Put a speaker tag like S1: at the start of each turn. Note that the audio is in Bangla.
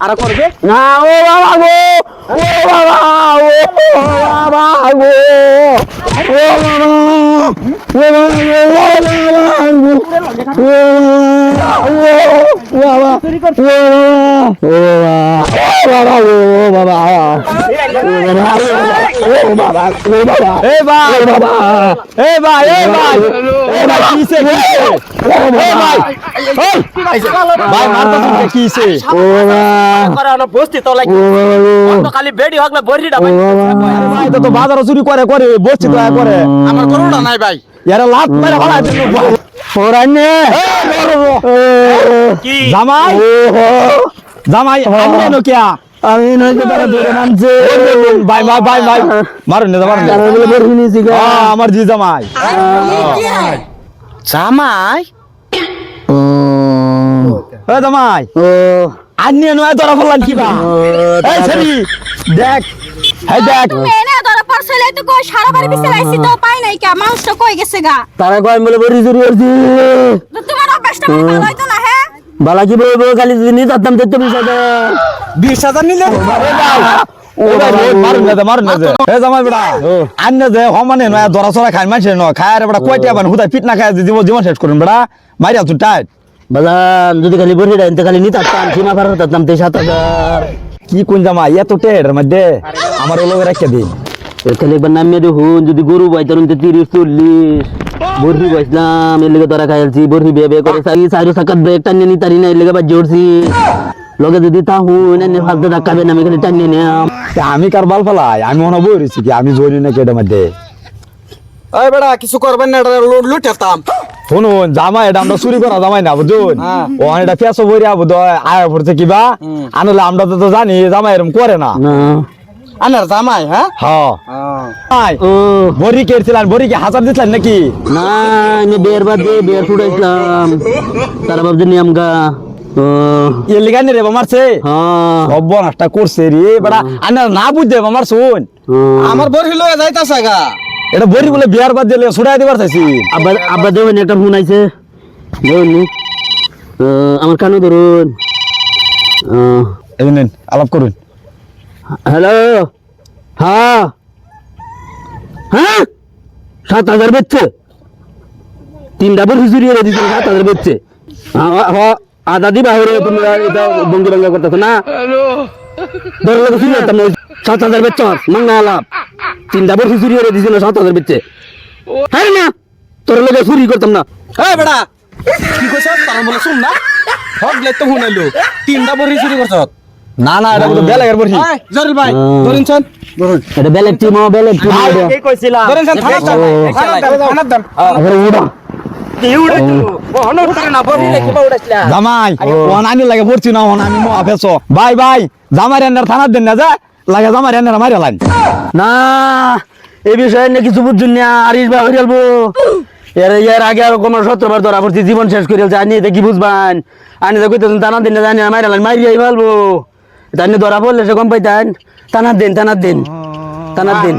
S1: আর করবে
S2: না ও বাবা গো ও বাবা ও বাবা গো ও বাবা ও বাবা ও বাবা ও বাবা ও বাবা ও বাবা
S1: এ ভাই
S2: ও বাবা
S1: বাজার চুরি করে করে বসছি তো করে
S3: আমার করোনা নাই ভাই
S1: এরা লাত মেরে ভাড়া দিল জামাই জামাই আমি
S2: আমি নয়তো তারা ধরে নামছে
S1: ভাই ভাই ভাই ভাই মারুন না মারুন না। আমার জি জামাই।
S3: জামাই?
S1: এ জামাই।
S2: ও।
S1: আন্নি নয় তোরা বললাম কি বা? এই দেখ এই দেখ।
S4: তুমি এনে ধরা পারছিলে তো কই সারা বাড়ি বিছে লাইছি তো পাই নাই কা মাউসটা কই গেছে গা?
S2: তারা কয় বলে করছি।
S4: তোমার অভ্যাসটা ভালো হইতো না হ্যাঁ?
S2: বালা কি বলব খালি যদি নিয়ে যেতাম তো তুমি সাথে
S1: বিশ হাজার নিলে? ও ভাই মারুন না মারুন না এ জামাই বেটা আন্নে যে হমানে নয় দরা সরা খাই মানছে ন খায় রে বেটা কয়টা বান হুদাই পিট না খায় জীবন শেষ করুন বেটা। মারিয়া তুই টাইট।
S2: বাজান যদি খালি বরি ডাইন তো খালি নিয়ে থাকতাম সীমা পার হতাম তো সাত হাজার।
S1: কি কোন জামাই এত টের মধ্যে? আমার ওলোকে রেখে দিন।
S2: খালি একবার নামিয়ে দেখুন যদি গরু বাইতারুন তো তিরিশ চল্লিশ। বরফি বাইছিলাম এর লেগে তোরা খাইছি বরফি বিয়ে বিয়ে করে সারি সারি সাকাত ব্রেক টানিয়ে নি তারি না এর লেগে বা জোরছি লগে যদি তা হুন এনে ফালতে ধাক্কাবে না আমি খালি টানিয়ে নিলাম।
S1: আমি কার বাল ফেলাই আমি মনে বই রয়েছি কি আমি জড়ি না কেটে মধ্যে
S3: ওই বেড়া কিছু করবেন না এটা লুটেতাম
S1: শুনুন জামাই এটা আমরা চুরি করা জামাই না বুঝুন? ও এটা পেঁচো বইরা বুধ আয়া পড়ছে কিবা আনলে আমরা তো তো জানি জামাই এরকম করে না।
S2: না।
S3: আনার জামাই হ্যাঁ?
S1: হ্যাঁ।
S2: ও
S1: বড়ি কেছিলেন বড়ি কি হাজার দিছিলেন নাকি?
S2: না আমি বের বাদ দিয়ে বের ফুটাইছিলাম তারা ভাবছে নিয়ম গা
S1: ইয়ে লিগানি রে বামার সে
S2: হ্যাঁ।
S1: সর্বনাশটা করছে রে বেটা আনা না বুঝতে বামার শুন।
S2: ও।
S3: আমার বড়ি লয়ে যাইতাছে গা।
S1: এটা বড়ি বলে বিয়ার বাদ দিলে ছুটাই দিবার চাইছি।
S2: আব্বা আব্বা দেবেন একটা ফোন আইছে। দেবেন আহ, আমার কানে ধরুন। আহ,
S1: এই আলাপ করুন।
S2: হ্যালো? হ্যাঁ? হ্যাঁ? সাত হাজার বেচছে। তিন ডাবল হুজুরি এনে দিচ্ছে সাত হাজার বেচছে। হ্যাঁ, হ্যাঁ, আদা দিবা হরে তোমরা এটা বঙ্গি বাংলা করতেছো না? ধরে লোক শুনে তুমি সাত হাজার বেচছ মাংনা আলাপ তিন ডাবল হুজুরি এনে দিছিল সাত হাজার বেচছে। হ্যাঁ না তোর লোক চুরি করতাম না।
S3: এই বেড়া কি কইছ? তার বলে শুন না হগলে তো শুনাইলো। তিনটা বড়ি চুরি করছ।
S1: না না এটা তো বেলাগের বড়ি
S3: জরিল ভাই। ধরিন চল
S2: এটা বেলেগ টিম বেলেগ টিম।
S3: কইছিলাম? ধরেন চল চল
S2: উড়া।
S1: জামাই ওন আমি লাগে পড়ছি না ওন আমি মোয়া ভাই ভাই জামাই দেন না যা লাগে জামাই মারি লাইন।
S2: না এই বিষয়ে নিয়ে কিছু বুঝছেন না আরিস বা হয়ে গেলবো। এর এর আগে আর কোনো সত্রবার ধরা পড়ছি জীবন শেষ করে আনি এতে কি বুঝবান। আনি তো কইতেছেন টানা দিন না জানি মাইরা মারিয়াই ফেলব। তানি ধরা পড়লে সে কম পাইতেন। টানার দিন টানার দিন টানার দিন।